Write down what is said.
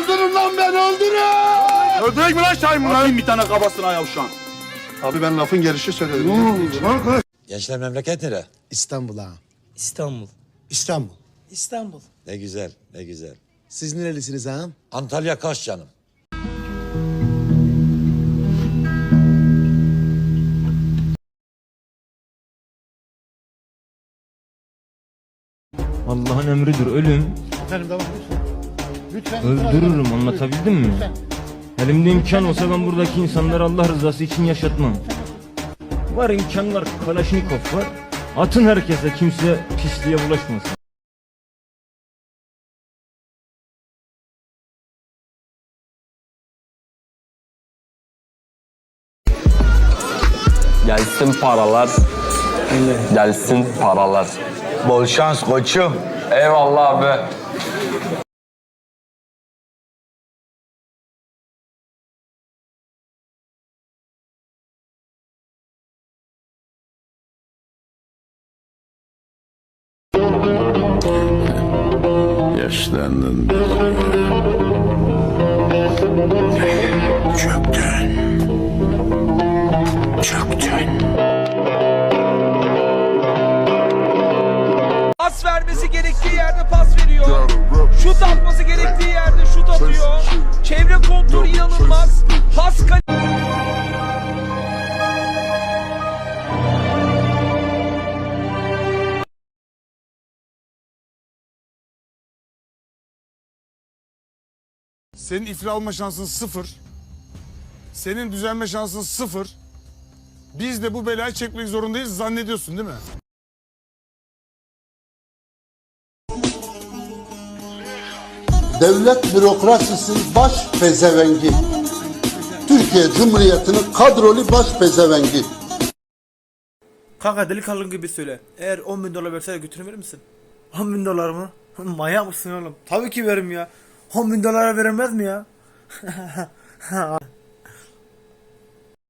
Öldürün lan beni öldürün. Öldürek mi lan Şahin bunların bir tane kafasına yavşan? Abi ben lafın gelişi söyledim. Gençler memleket nere? İstanbul'a. İstanbul. İstanbul. İstanbul. Ne güzel, ne güzel. Siz nerelisiniz ağam? Antalya Kaş canım. Allah'ın emridir ölüm. Efendim devam lütfen. Lütfen. Öldürürüm anlatabildim mi? Elimde imkan olsa ben buradaki insanları Allah rızası için yaşatmam. Var imkanlar Kalaşnikov var. Atın herkese kimse pisliğe bulaşmasın. Gelsin paralar. Gelsin paralar. Bol şans koçum. Eyvallah abi. Yaşlandın. Çöktün. Çöktün. Pas vermesi gerektiği yerde pas veriyor. Senin iflah alma şansın sıfır. Senin düzelme şansın sıfır. Biz de bu belayı çekmek zorundayız zannediyorsun değil mi? Devlet bürokrasisi baş pezevengi. Türkiye Cumhuriyeti'nin kadrolu baş pezevengi. Kanka delikanlı gibi söyle. Eğer 10 bin dolar verse götürür verir misin? 10 bin dolar mı? Manyak mısın oğlum? Tabii ki veririm ya. 10 bin dolara verilmez mi ya?